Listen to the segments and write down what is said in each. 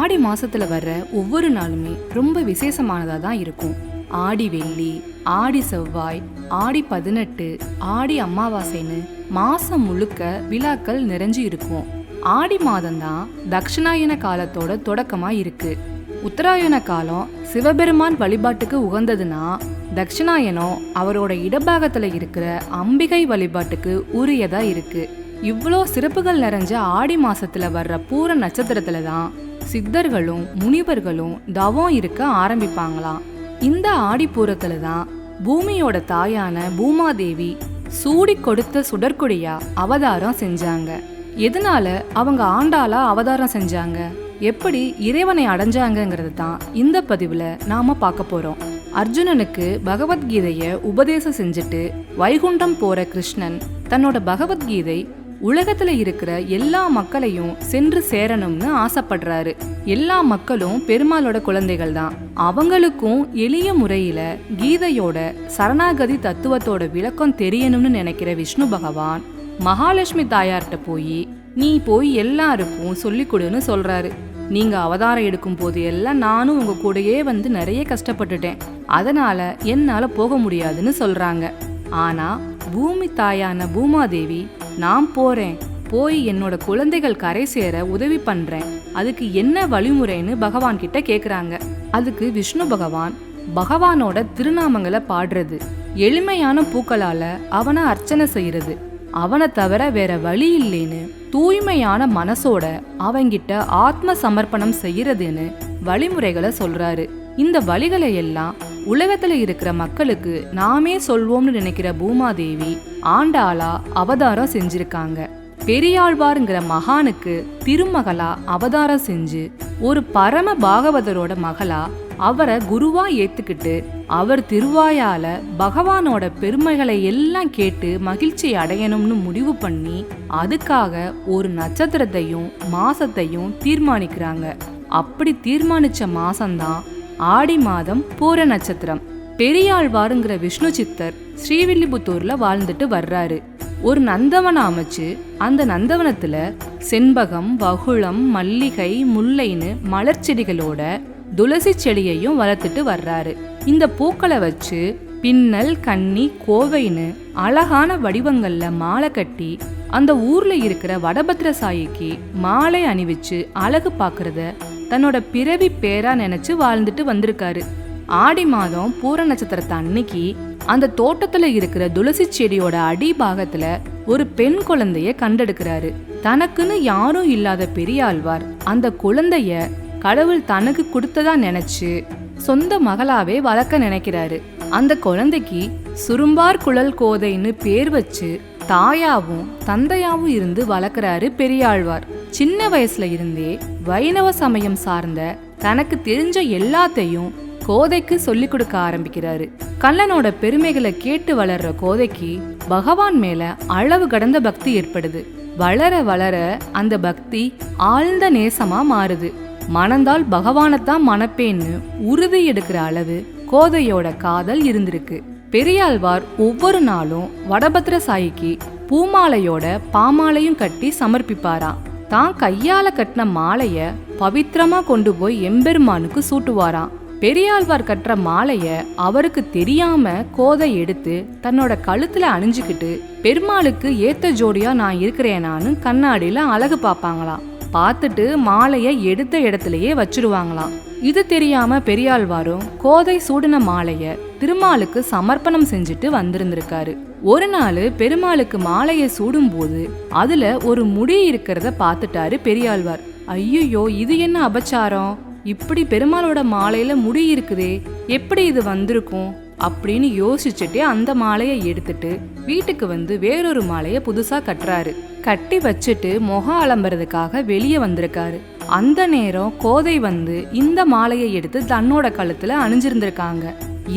ஆடி மாசத்துல வர்ற ஒவ்வொரு நாளுமே ரொம்ப விசேஷமானதா தான் இருக்கும். ஆடி வெள்ளி ஆடி செவ்வாய் ஆடி பதினெட்டு ஆடி அமாவாசைன்னு மாசம் முழுக்க விழாக்கள் நிறைஞ்சு இருக்கும். ஆடி மாதம்தான் தக்ஷணாயன காலத்தோட தொடக்கமா இருக்கு. உத்தராயண காலம் சிவபெருமான் வழிபாட்டுக்கு உகந்ததுன்னா தக்ஷணாயனம் அவரோட இடபாகத்துல இருக்கிற அம்பிகை வழிபாட்டுக்கு உரியதா இருக்கு. இவ்வளோ சிறப்புகள் நிறைஞ்ச ஆடி மாசத்துல வர்ற பூர நட்சத்திரத்துல தான் சித்தர்களும் முனிவர்களும் தவம் இருக்க ஆரம்பிப்பாங்களாம். இந்த ஆடிப்பூரத்துல தான் பூமியோட தாயான பூமாதேவி சூடி கொடுத்த சுடற்குடியா அவதாரம் செஞ்சாங்க. எதனால அவங்க ஆண்டாளா அவதாரம் செஞ்சாங்க? எப்படி இறைவனை அடைஞ்சாங்கங்கிறது தான் இந்த பதிவில் நாம பார்க்க போறோம். அர்ஜுனனுக்கு பகவத்கீதையை உபதேசம் செஞ்சுட்டு வைகுண்டம் போற கிருஷ்ணன் தன்னோட பகவத்கீதை உலகத்துல இருக்கிற எல்லா மக்களையும் சென்று சேரணும்னு ஆசைப்படுறாரு. எல்லா மக்களும் பெருமாளோட குழந்தைகள் தான். அவங்களுக்கும் எளிய முறையில கீதையோட சரணாகதி தத்துவத்தோட விளக்கம் தெரியணும்னு நினைக்கிற விஷ்ணு பகவான் மகாலட்சுமி தாயார்கிட்ட போய் நீ போய் எல்லாருக்கும் சொல்லிக் கொடுன்னு சொல்றாரு. நீங்க அவதாரம் எடுக்கும் போது எல்லாம் நானும் உங்க கூடயே வந்து நிறைய கஷ்டப்பட்டுட்டேன். அதனால என்னால போக முடியாதுன்னு சொல்றாங்க. ஆனா பூமி தாயான பூமாதேவி நான் போறேன். போய் என்னோட குழந்தைகள் கரை சேர உதவி பண்றேன். அதுக்கு என்ன வழிமுறைன்னு பகவான் கிட்ட கேக்குறாங்க. அதுக்கு விஷ்ணு பகவான் பகவானோட திருநாமங்களை பாடுறது. எளிமையான பூக்களால அவனை அர்ச்சனை செய்யறது அவனை தவிர வேற வழி இல்லைன்னு தூய்மையான மனசோட அவங்கிட்ட ஆத்ம சமர்ப்பணம் செய்யறதுன்னு வழிமுறைகளை சொல்றாரு. இந்த வழிகளை எல்லாம் உலகத்தில் இருக்கிற மக்களுக்கு நாமே சொல்வோம்னு நினைக்கிற பூமாதேவி ஆண்டாளா அவதாரம் செஞ்சிருக்காங்க. பெரியாழ்வாருங்கிற மகானுக்கு திருமகளா அவதாரம் செஞ்சு ஒரு பரம பாகவதரோட மகளா அவரை குருவா ஏத்துக்கிட்டு அவர் திருவாயால பகவானோட பெருமைகளை எல்லாம் கேட்டு மகிழ்ச்சி அடையணும்னு முடிவு பண்ணி அதுக்காக ஒரு நட்சத்திரத்தையும் மாசத்தையும் தீர்மானிக்கிறாங்க. அப்படி தீர்மானிச்ச மாசம்தான் ஆடி மாதம் பூர நட்சத்திரம். பெரியாழ்வாருங்கிற விஷ்ணு சித்தர் ஸ்ரீவில்லிபுத்தூர்ல வாழ்ந்துட்டு வர்றாரு. ஒரு நந்தவனம் அமைச்சு அந்த நந்தவனத்துல செண்பகம் வகுளம் மல்லிகை முல்லைன்னு மலர் செடிகளோட துளசி செடியையும் வளர்த்துட்டு வர்றாரு. இந்த பூக்களை வச்சு பின்னல் கன்னி கோவைன்னு அழகான வடிவங்கள்ல மாலை கட்டி அந்த ஊர்ல இருக்கிற வடபத்ர சாயிக்கு மாலை அணிவிச்சு அழகு பார்க்கறத தன்னோட பிறவி பேரா நினைச்சு வாழ்ந்துட்டு வந்திருக்காரு. ஆடி மாதம் பூர நட்சத்திரத்தை அன்னைக்கு அந்த தோட்டத்துல இருக்கிற துளசி செடியோட அடி பாகத்துல ஒரு பெண் குழந்தைய கண்டெடுக்கிறாரு. தனக்குன்னு யாரும் இல்லாத பெரியாழ்வார் அந்த குழந்தைய கடவுள் தனக்கு கொடுத்ததா நினைச்சு சொந்த மகளாவே வளர்க்க நினைக்கிறாரு. அந்த குழந்தைக்கு சுரும்பார் குழல் கோதைன்னு பேர் வச்சு தாயாவும் தந்தையாவும் இருந்து வளர்க்குறாரு பெரியாழ்வார் சின்ன வயசுல இருந்தே வைணவ சமயம் சார்ந்த தனக்கு தெரிஞ்ச எல்லாத்தையும் கோதைக்கு சொல்லிக் கொடுக்க ஆரம்பிக்கிறாரு. கண்ணனோட பெருமைகளை கேட்டு வளர்ற கோதைக்கு பகவான் மேல அளவு கடந்த பக்தி ஏற்படுது. வளர வளர அந்த பக்தி ஆழ்ந்த நேசமா மாறுது. மணந்தால் பகவானைத்தான் மணப்பேன்னு உறுதி எடுக்கிற அளவு கோதையோட காதல் இருந்திருக்கு. பெரியாழ்வார் ஒவ்வொரு நாளும் வடபத்ர சாயிக்கு பூமாலையோட பாமாலையும் கட்டி சமர்ப்பிப்பாராம். தான் கையால கட்டின மாலைய பவித்திரமா கொண்டு போய் எம்பெருமானுக்கு சூட்டுவாராம். பெரியாழ்வார் கட்டுற மாலைய அவருக்கு தெரியாம கோதை எடுத்து தன்னோட கழுத்துல அணிஞ்சுக்கிட்டு பெருமாளுக்கு ஏத்த ஜோடியா நான் இருக்கிறேனான்னு கண்ணாடியில அழகு பார்ப்பாங்களாம். பார்த்துட்டு மாலைய எடுத்த இடத்துலயே வச்சிருவாங்களாம். இது தெரியாம பெரியாழ்வாரும் கோதை சூடின மாலைய திருமாலுக்கு சமர்ப்பணம் செஞ்சுட்டு வந்திருந்திருக்காரு. ஒரு நாள் பெருமாளுக்கு மாலையை சூடும்போது அதுல ஒரு முடி இருக்கிறத பார்த்துட்டாரு பெரியாழ்வார். ஐயோ இது என்ன அபச்சாரம்? இப்படி பெருமாளோட மாலையில முடி இருக்குதே எப்படி இது வந்திருக்கும்? அப்படின்னு யோசிச்சுட்டே அந்த மாலையை எடுத்துட்டு வீட்டுக்கு வந்து வேறொரு மாலையை புதுசா கட்டுறாரு. கட்டி வச்சுட்டு முகம் அலம்புறதுக்காக வெளியே வந்திருக்காரு. அந்த நேரம் கோதை வந்து இந்த மாலையை எடுத்து தன்னோட கழுத்துல அணிஞ்சிருந்திருக்காங்க.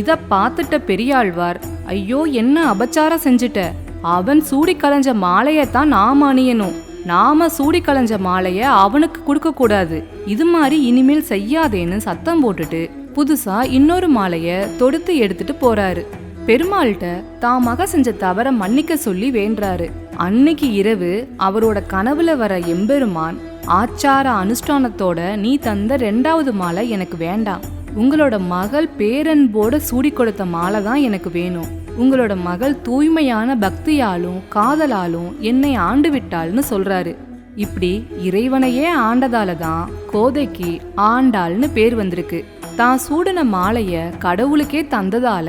இத பார்த்துட்ட பெரியாழ்வார் ஐயோ என்ன அபச்சாரம் செஞ்சுட்ட? அவன் சூடி கலைஞ்ச மாலையத்தான் நாம அணியணும். நாம சூடி கலைஞ்ச மாலைய அவனுக்கு கொடுக்க கூடாது. இது மாதிரி இனிமேல் செய்யாதேன்னு சத்தம் போட்டுட்டு புதுசா இன்னொரு மாலைய தொடுத்து எடுத்துட்டு போறாரு. பெருமாள்கிட்ட தான் மக செஞ்ச தவற மன்னிக்க சொல்லி வேண்டுறாரு அன்னைக்கு இரவு அவரோட கனவுல வர எம்பெருமான் ஆச்சார அனுஷ்டானத்தோட நீ தந்த ரெண்டாவது மாலை எனக்கு வேண்டாம். உங்களோட மகள் பேரன்போட சூடி கொடுத்த மாலை தான் எனக்கு வேணும். உங்களோட மகள் தூய்மையான பக்தியாலும் காதலாலும் என்னை ஆண்டு விட்டாள்னு சொல்றாரு. இப்படி இறைவனையே ஆண்டதால தான் கோதைக்கு ஆண்டாள்னு பேர் வந்திருக்கு. தான் சூடின மாலைய கடவுளுக்கே தந்ததால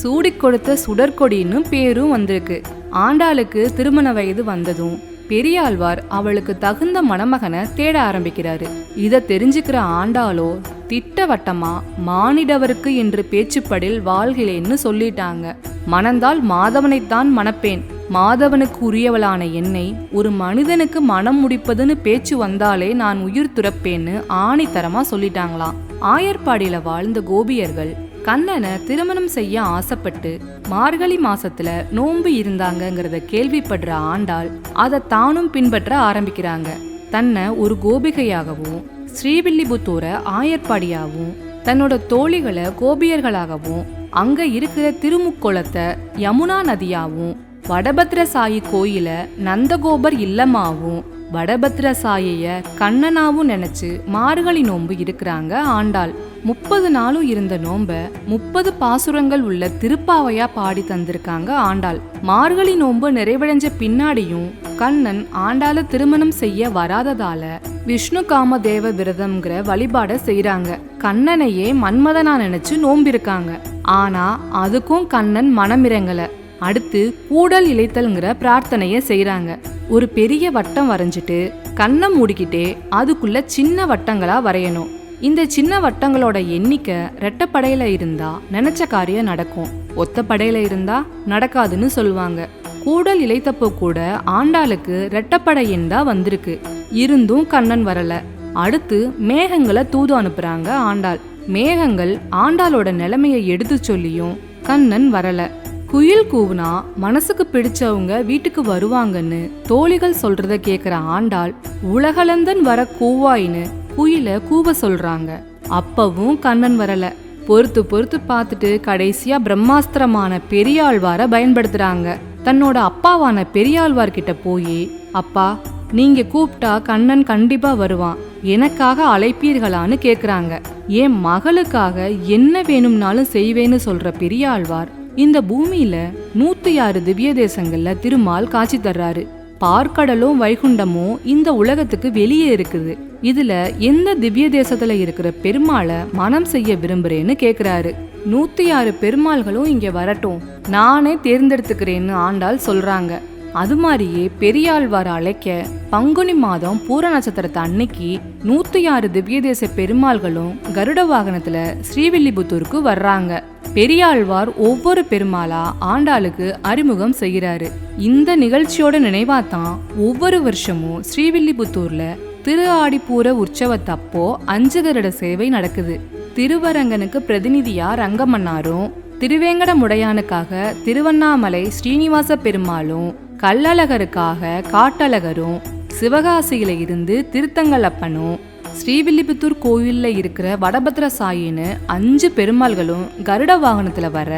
சூடி கொடுத்த சுடற்கொடின்னு பேரும் வந்திருக்கு. ஆண்டாளுக்கு திருமண வயது வந்ததும் பெரியாழ்வார் அவளுக்கு தகுந்த மணமகனை தேட ஆரம்பிக்கிறாரு. இதை தெரிஞ்சுக்கிற ஆண்டாளோ திட்டவட்டமா மானிடவருக்கு என்று பேச்சுப்படில் வாழ்கிறேன்னு சொல்லிட்டாங்க. மணந்தால் மாதவனைத்தான் மணப்பேன். மாதவனுக்கு உரியவளான என்னை ஒரு மனிதனுக்கு மனம் முடிப்பதுன்னு பேச்சு வந்தாலே நான் உயிர் துறப்பேன்னு ஆணித்தரமா சொல்லிட்டாங்களாம். ஆயர்பாடியில வாழ்ந்த கோபியர்கள் கண்ணனை திருமணம் செய்ய ஆசைப்பட்டு மார்கழி மாசத்துல நோன்பு இருந்தாங்கங்கிறத கேள்விப்படுற ஆண்டாள் அதை தானும் பின்பற்ற ஆரம்பிக்கிறாங்க. தன்னை ஒரு கோபிகையாகவும் ஸ்ரீவில்லிபுத்தூரை ஆயர்பாடியாகவும் தன்னோட தோழிகளை கோபியர்களாகவும் அங்க இருக்கிற திருமுக்கோளத்தை யமுனா நதியாகவும் வடபத்ரசாயி கோயில நந்தகோபர் இல்லமாகவும் வடபத்ரசாயைய கண்ணனாவும் நினைச்சு மார்கழி நோன்பு இருக்கிறாங்க ஆண்டாள். முப்பது நாளும் இருந்த நோம்ப முப்பது பாசுரங்கள் உள்ள திருப்பாவையா பாடி தந்திருக்காங்க ஆண்டாள். மார்கழி நோன்பு நிறைவடைஞ்ச பின்னாடியும் கண்ணன் ஆண்டாள திருமணம் செய்ய வராததால விஷ்ணு காமதேவ விரதம்ங்கிற வழிபாட செய்யறாங்க கண்ணனையே மன்மதனா நினைச்சு நோம்பிருக்காங்க. ஆனா அதுக்கும் கண்ணன் மனமிறங்கல அடுத்து கூடல் இழைத்தல்ங்கிற பிரார்த்தனைய செய்யறாங்க ஒரு பெரிய வட்டம் வரைஞ்சிட்டு கண்ணை மூடிக்கிட்டே அதுக்குள்ள சின்ன வட்டங்களா வரையணும். இந்த சின்ன வட்டங்களோட எண்ணிக்கை ரெட்டப்படையில இருந்தா நினைச்ச காரியம் நடக்கும். ஒத்த படையில இருந்தா நடக்காதுன்னு சொல்லுவாங்க. கூடல் இழைத்தப்போ கூட ஆண்டாளுக்கு ரெட்டப்படை எண் தான் வந்திருக்கு. இருந்தும் கண்ணன் வரல. அடுத்து மேகங்களை தூது அனுப்புறாங்க ஆண்டாள். மேகங்கள் ஆண்டாளோட நிலைமையை எடுத்து சொல்லியும் கண்ணன் வரல. குயில் கூவுனா மனசுக்கு பிடிச்சவங்க வீட்டுக்கு வருவாங்கன்னு தோழிகள் சொல்றத கேக்குற ஆண்டாள் உலகளந்தன் வர கூவாயின்னு குயில கூவ சொல்றாங்க. அப்பவும் கண்ணன் வரல. பொறுத்து பொறுத்து பார்த்துட்டு கடைசியா பிரம்மாஸ்திரமான பெரியாழ்வார பயன்படுத்துறாங்க. தன்னோட அப்பாவான பெரியாழ்வார்கிட்ட போய் அப்பா நீங்க கூப்பிட்டா கண்ணன் கண்டிப்பா வருவான். எனக்காக அழைப்பீர்களான்னு கேக்குறாங்க. என் மகளுக்காக என்ன வேணும்னாலும் செய்வேன்னு சொல்ற பெரியாழ்வார் இந்த பூமியில நூத்தி ஆறு திவ்ய தேசங்கள்ல திருமால் காட்சி தர்றாரு. பார்க்கடலும் வைகுண்டமும் இந்த உலகத்துக்கு வெளியே இருக்குது. இதுல எந்த திவ்ய தேசத்துல இருக்கிற பெருமாளை மனம் செய்ய விரும்புறேன்னு கேக்குறாரு. நூத்தி ஆறு பெருமாள்களும் இங்க வரட்டும். நானே தேர்ந்தெடுத்துக்கிறேன்னு ஆண்டாள் சொல்றாங்க. அது மாதிரியே பெரியாழ்வார் அழைக்க பங்குனி மாதம் பூர நட்சத்திரத்தை அன்னைக்கு நூத்தி ஆறு திவ்ய தேச பெருமாள்களும் கருட வாகனத்துல ஸ்ரீவில்லிபுத்தூருக்கு வர்றாங்க. பெரியாழ்வார் ஒவ்வொரு பெருமாளா ஆண்டாளுக்கு அறிமுகம் செய்கிறாரு. இந்த நிகழ்ச்சியோட நினைவாதான் ஒவ்வொரு வருஷமும் ஸ்ரீவில்லிபுத்தூர்ல திரு ஆடிப்பூர உற்சவத்தப்போ அஞ்சு சேவை நடக்குது. திருவரங்கனுக்கு பிரதிநிதியா ரங்கமன்னாரும் திருவேங்கடமுடையானுக்காக திருவண்ணாமலை ஸ்ரீனிவாச பெருமாளும் கள்ளழகருக்காக காட்டழகரும் சிவகாசியில இருந்து திருத்தங்கலப்பனும் ஸ்ரீவில்லிபுத்தூர் கோயிலில் இருக்கிற வடபத்ர சாயின்னு அஞ்சு பெருமாள்களும் கருட வாகனத்தில் வர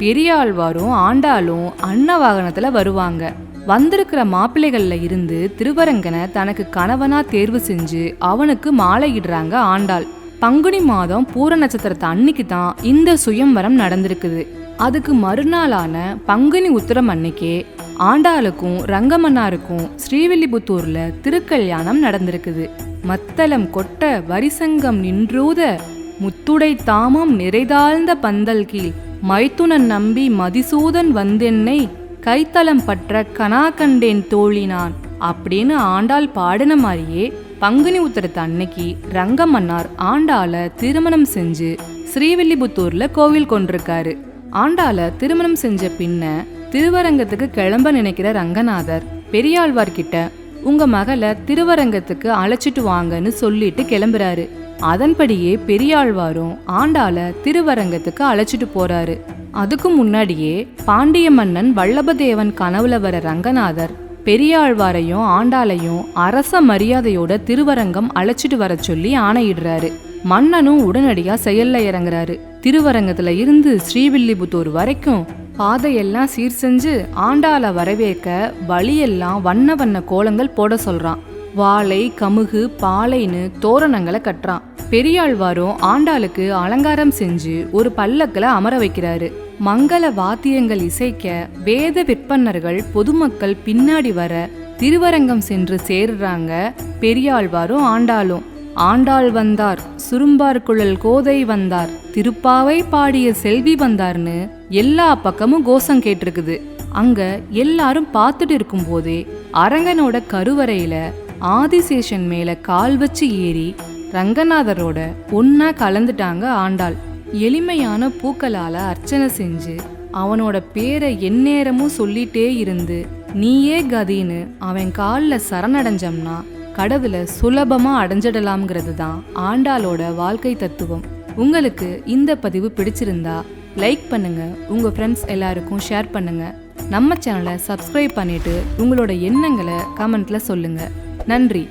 பெரியாழ்வாரும் ஆண்டாளும் அன்ன வாகனத்தில் வருவாங்க. வந்திருக்கிற மாப்பிள்ளைகளில் இருந்து திருவரங்கனை தனக்கு கணவனா தேர்வு செஞ்சு அவனுக்கு மாலையிடுறாங்க ஆண்டாள். பங்குனி மாதம் பூர நட்சத்திரத்தை அன்னைக்கு தான் இந்த சுயம்வரம் நடந்திருக்குது. அதுக்கு மறுநாளான பங்குனி உத்திரம் அன்னைக்கே ஆண்டாளுக்கும் ரங்கமன்னாருக்கும் ஸ்ரீவில்லிபுத்தூர்ல திருக்கல்யாணம் நடந்திருக்குது. மத்தளம் கொட்ட வரிசங்கம் நின்றூத முத்துடை தாமம் நிறைதாழ்ந்த பந்தல் கீழ் மைத்துனன் நம்பி மதிசூதன் வந்தென்னை கைத்தளம் பற்ற கனா கண்டேன் தோழினான் அப்படின்னு ஆண்டாள் பாடின மாதிரியே பங்குனி உத்தரத்து அன்னைக்கு ரங்கமன்னார் ஆண்டாளை திருமணம் செஞ்சு ஸ்ரீவில்லிபுத்தூர்ல கோவில் கொண்டிருக்காரு. ஆண்டாளை திருமணம் செஞ்ச பின்ன திருவரங்கத்துக்கு கிளம்ப நினைக்கிற ரங்கநாதர் பெரியாழ்வார்கிட்ட உங்க மகளை திருவரங்கத்துக்கு அழைச்சிட்டு வாங்கன்னு சொல்லிட்டு கிளம்புறாரு. அதன்படியே பெரியாழ்வாரும் ஆண்டாளை திருவரங்கத்துக்கு அழைச்சிட்டு போறாரு. அதுக்கு முன்னாடியே பாண்டிய மன்னன் வல்லபதேவன் கனவுல வர ரங்கநாதர் பெரியாழ்வாரையும் ஆண்டாளையும் அரச மரியாதையோட திருவரங்கம் அழைச்சிட்டு வர சொல்லி ஆணையிடுறாரு. மன்னனும் உடனடியா செயல்ல இறங்குறாரு. திருவரங்கத்துல இருந்து ஸ்ரீவில்லிபுத்தூர் வரைக்கும் பாதையெல்லாம் சீர் செஞ்சு ஆண்டாள வரவேற்க வழியெல்லாம் வண்ண வண்ண கோலங்கள் போட சொல்றான். வாழை கமுகு பாலைன்னு தோரணங்களை கட்டுறான். பெரியாழ்வாரும் ஆண்டாளுக்கு அலங்காரம் செஞ்சு ஒரு பல்லக்கில் அமர வைக்கிறாரு. மங்கள வாத்தியங்கள் இசைக்க வேத விற்பன்னர்கள் பொதுமக்கள் பின்னாடி வர திருவரங்கம் சென்று சேர்றாங்க பெரியாழ்வாரும் ஆண்டாளும். ஆண்டாள் வந்தார் சுரும்பார் குழல் கோதை வந்தார் திருப்பாவை பாடிய செல்வி வந்தார்னு எல்லா பக்கமும் கோஷம் கேட்டிருக்குது. அங்க எல்லாரும் பார்த்துட்டு இருக்கும்போதே அரங்கனோட கருவறையில ஆதிசேஷன் மேல கால் வச்சு ஏறி ரங்கநாதரோட ஒன்னா கலந்துட்டாங்க ஆண்டாள். எளிமையான பூக்களால அர்ச்சனை செஞ்சு அவனோட பேரை எந்நேரமும் சொல்லிட்டே இருந்து நீயே கதின்னு அவன் காலில் சரணடைஞ்சோம்னா கடவுளை சுலபமாக அடைஞ்சிடலாம்ங்கிறது தான் ஆண்டாளோட வாழ்க்கை தத்துவம். உங்களுக்கு இந்த பதிவு பிடிச்சிருந்தா லைக் பண்ணுங்க உங்க ஃப்ரெண்ட்ஸ் எல்லாருக்கும் ஷேர் பண்ணுங்க. நம்ம சேனலை சப்ஸ்கிரைப் பண்ணிட்டு உங்களோட எண்ணங்களை கமெண்ட்ல சொல்லுங்க. நன்றி.